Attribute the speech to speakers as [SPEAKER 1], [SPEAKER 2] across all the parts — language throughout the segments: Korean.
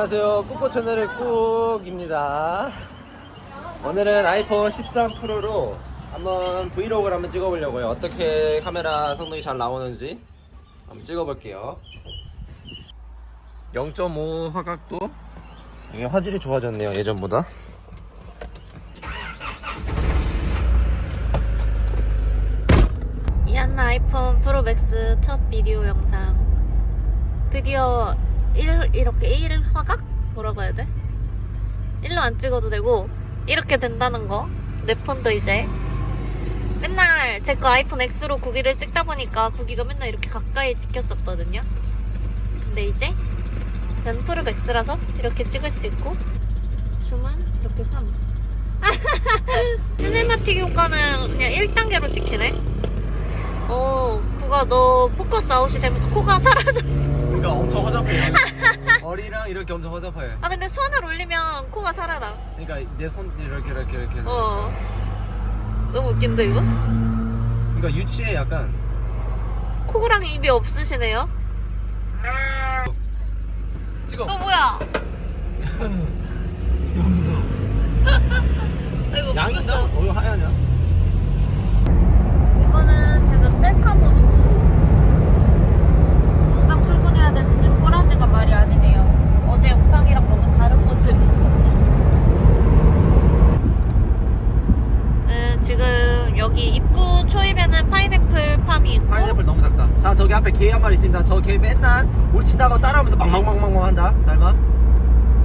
[SPEAKER 1] 안녕하세요. 꾸꾸 채널의 꾹입니다. 오늘은 아이폰 13 프로로 한번 브이로그를 한번 찍어보려고요. 어떻게 카메라 성능이 잘 나오는지 한번 찍어볼게요. 0.5 화각도 이게 화질이 좋아졌네요. 예전보다.
[SPEAKER 2] 이안나 아이폰 프로 맥스 첫 비디오 영상 드디어 1 이렇게 1 화각? 뭐라고 해야 돼? 1로 안 찍어도 되고 이렇게 된다는 거. 내 폰도 이제. 맨날 제 거 아이폰 X로 구기를 찍다 보니까 구기가 맨날 이렇게 가까이 찍혔었거든요. 근데 이제 전 프로 맥스라서 이렇게 찍을 수 있고 줌은 이렇게 3 시네마틱 효과는 그냥 1단계로 찍히네 어, 구가 너 포커스 아웃이 되면서 코가 사라졌어.
[SPEAKER 1] 그러니까 엄청 허접해요. 머리랑 이렇게 엄청 허접해.
[SPEAKER 2] 아, 근데 손을 올리면 코가 살아나.
[SPEAKER 1] 그러니까 내 손 이렇게 이렇게 이렇게.
[SPEAKER 2] 어. 너무 웃긴데, 이거?
[SPEAKER 1] 그러니까 유치해 약간.
[SPEAKER 2] 코랑 입이 없으시네요.
[SPEAKER 1] 찍어.
[SPEAKER 2] 또 뭐야?
[SPEAKER 1] 염소.
[SPEAKER 2] 아이고,
[SPEAKER 1] 양이 있어?
[SPEAKER 2] 어? 이거는 지금 셀카 모드고, 당장 출근해야 돼서 지금 꼬라지가 말이 아니네요. 어제 영상이랑 너무 다른 모습. 음, 지금 여기 입구 초입에는 파인애플 팜이 있고,
[SPEAKER 1] 파인애플 너무 작다. 자, 저기 앞에 개 한 마리 있습니다. 저 개 맨날 우리 친다고 따라하면서 망망망망망 한다. 잘 봐.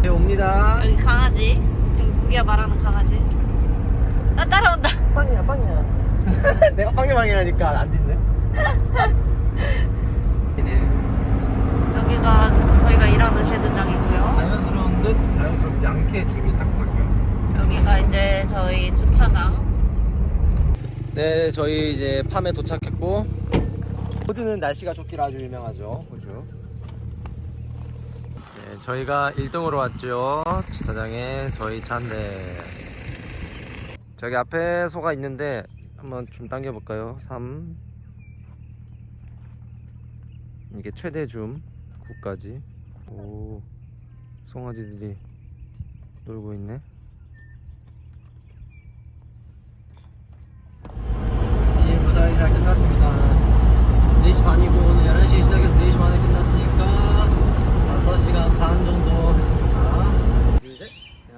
[SPEAKER 1] 개 옵니다.
[SPEAKER 2] 여기 강아지. 지금 구기가 말하는 강아지. 아, 따라온다.
[SPEAKER 1] 빵이야, 빵이야. 내가 빵이빵이 하니까 안 짖네.
[SPEAKER 2] 여기가 저희가 일하는 쉐드장이고요.
[SPEAKER 1] 자연스러운 듯 자연스럽지 않게 줌이 딱 바뀌어.
[SPEAKER 2] 여기가 이제 저희 주차장.
[SPEAKER 1] 네, 저희 이제 팜에 도착했고 호주는 날씨가 좋기로 아주 유명하죠. 호주. 네, 저희가 1등으로 왔죠. 주차장에 저희 차인데 저기 앞에 소가 있는데 한번 줌 당겨 볼까요? 3 이게 최대 줌 9까지. 오. 송아지들이 놀고 있네. 예, 무사히 잘 끝났습니다. 4시 반이고 오늘 11시에 시작해서 4시 반에 끝났으니까 5시간 반 정도 했습니다. 둘, 셋.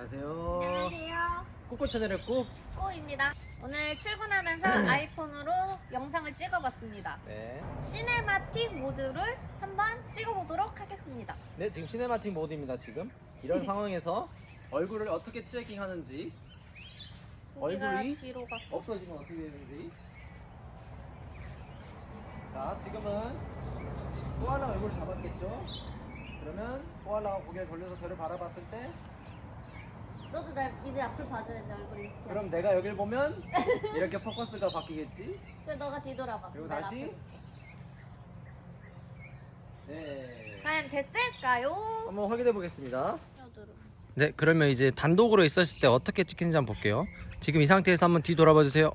[SPEAKER 1] 안녕하세요.
[SPEAKER 2] 안녕하세요.
[SPEAKER 1] 꼬꼬 채널의 꾸.
[SPEAKER 2] 꼬입니다. 오늘 출근하면서 아이폰으로 영상을 찍어봤습니다.
[SPEAKER 1] 네.
[SPEAKER 2] 시네마틱 모드를 한번 찍어보도록 하겠습니다.
[SPEAKER 1] 네, 지금 시네마틱 모드입니다, 지금. 이런 상황에서 얼굴을 어떻게 트래킹 하는지,
[SPEAKER 2] 고기가
[SPEAKER 1] 얼굴이
[SPEAKER 2] 뒤로 갔어.
[SPEAKER 1] 없어지면 어떻게 되는지. 자, 지금은 코알라 얼굴을 잡았겠죠? 그러면 코알라가 고개를 돌려서 저를 바라봤을 때
[SPEAKER 2] 너도 날 이제 앞을 봐줘야지 얼굴이 익혀.
[SPEAKER 1] 그럼 내가 여길 보면 이렇게 포커스가 바뀌겠지?
[SPEAKER 2] 그럼 너가 뒤돌아봐.
[SPEAKER 1] 그리고
[SPEAKER 2] 날
[SPEAKER 1] 다시. 네
[SPEAKER 2] 과연 됐을까요?
[SPEAKER 1] 한번 확인해 보겠습니다. 네 그러면 이제 단독으로 있었을 때 어떻게 찍히는지 한번 볼게요 지금 이 상태에서 한번 뒤돌아봐 주세요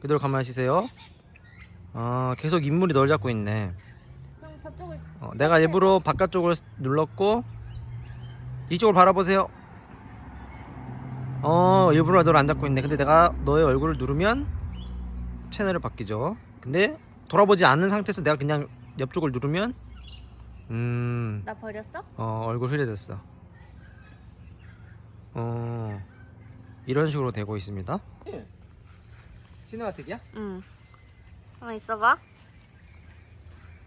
[SPEAKER 1] 그대로 가만히 쉬세요 아 계속 인물이 널 잡고 있네
[SPEAKER 2] 그럼 저쪽을
[SPEAKER 1] 어, 내가 일부러 바깥쪽을 눌렀고 이쪽을 바라보세요 어 일부러 널안 잡고 있네 근데 내가 너의 얼굴을 누르면 채널이 바뀌죠 근데 돌아보지 않는 상태에서 내가 그냥 옆쪽을 누르면
[SPEAKER 2] 음나 버렸어?
[SPEAKER 1] 어, 얼굴 흐려졌어. 어, 이런 식으로 되고 있습니다. 시네마틱이야?
[SPEAKER 2] 응. 가만 있어봐.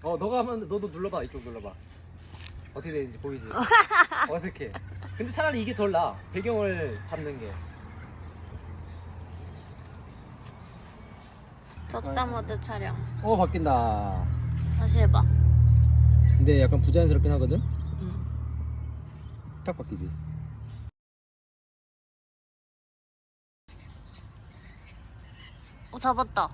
[SPEAKER 1] 어, 너가 하면 너도 눌러봐. 이쪽 눌러봐. 어떻게 되는지 보이지? 어색해. 근데 차라리 이게 덜 나. 배경을 잡는 게.
[SPEAKER 2] 접사 모드 촬영.
[SPEAKER 1] 어, 바뀐다.
[SPEAKER 2] 다시 해봐.
[SPEAKER 1] 근데 약간 부자연스럽긴 하거든?
[SPEAKER 2] 응.
[SPEAKER 1] 딱 바뀌지.
[SPEAKER 2] 어 잡았다.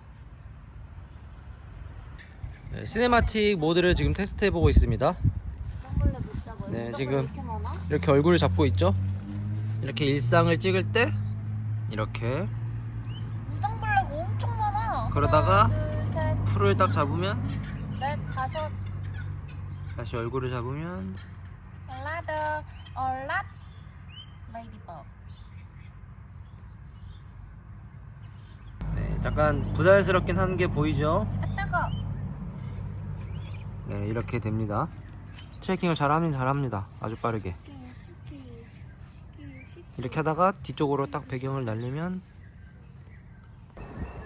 [SPEAKER 1] 네, 시네마틱 모드를 지금 테스트 해보고 있습니다. 네,
[SPEAKER 2] 쌍벌레
[SPEAKER 1] 지금. 이렇게 얼굴을 잡고 있죠? 이렇게 일상을 찍을 때, 이렇게
[SPEAKER 2] 무당벌레가 엄청 많아.
[SPEAKER 1] 그러다가
[SPEAKER 2] 하나, 둘, 셋,
[SPEAKER 1] 풀을 딱 잡으면
[SPEAKER 2] 넷, 다섯,
[SPEAKER 1] 다시 얼굴을 잡으면
[SPEAKER 2] 여섯, 얼랏 레이디버
[SPEAKER 1] 네, 잠깐 부자연스럽긴 한 게 보이죠?
[SPEAKER 2] 아 뜨거
[SPEAKER 1] 네, 이렇게 됩니다. 트래킹을 잘하면 잘합니다. 아주 빠르게. 이렇게 하다가 뒤쪽으로 딱 배경을 날리면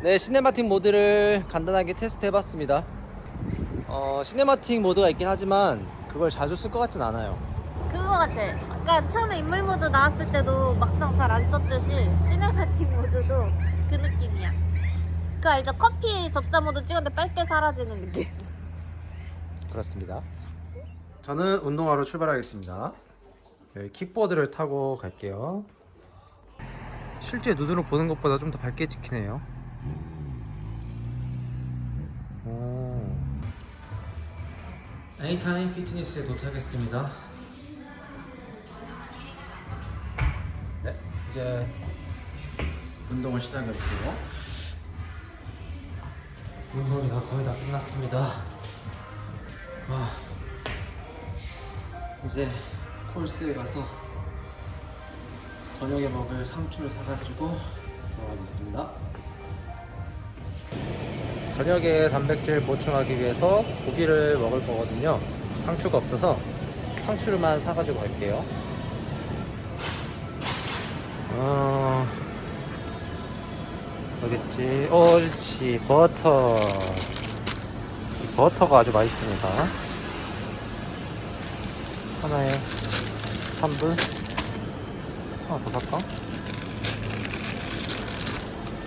[SPEAKER 1] 네, 시네마틱 모드를 간단하게 테스트 해봤습니다. 어, 시네마틱 모드가 있긴 하지만 그걸 자주 쓸 것 같진 않아요.
[SPEAKER 2] 그거 같아 약간 처음에 인물 모드 나왔을 때도 막상 잘 안 썼듯이 시네마틱 모드도 그 느낌이야 그 알죠? 커피 접사 모드 찍었는데 빨대 사라지는 느낌
[SPEAKER 1] 그렇습니다. 저는 운동하러 출발하겠습니다. 여기 킥보드를 타고 갈게요. 실제 눈으로 보는 것보다 좀 더 밝게 찍히네요. 오. 에이타임 피트니스에 도착했습니다. 네, 이제 운동을 시작해볼게요. 운동이 다 거의 다 끝났습니다. 와, 이제 콜스에 가서 저녁에 먹을 상추를 사가지고 들어가겠습니다. 저녁에 단백질 보충하기 위해서 고기를 먹을 거거든요. 상추가 없어서 상추를만 사가지고 갈게요. 어, 어딨지? 옳지, 버터. 이 버터가 아주 맛있습니다. 하나에 3불. 하나 더 살까?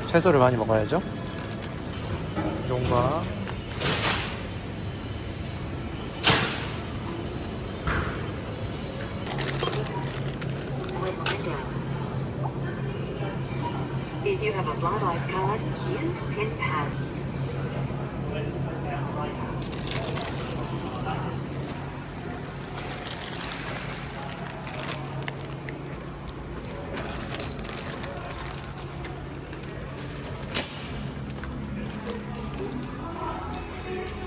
[SPEAKER 1] 채소를 많이 먹어야죠. 용과
[SPEAKER 3] If you have a flat ice card, use pin pad.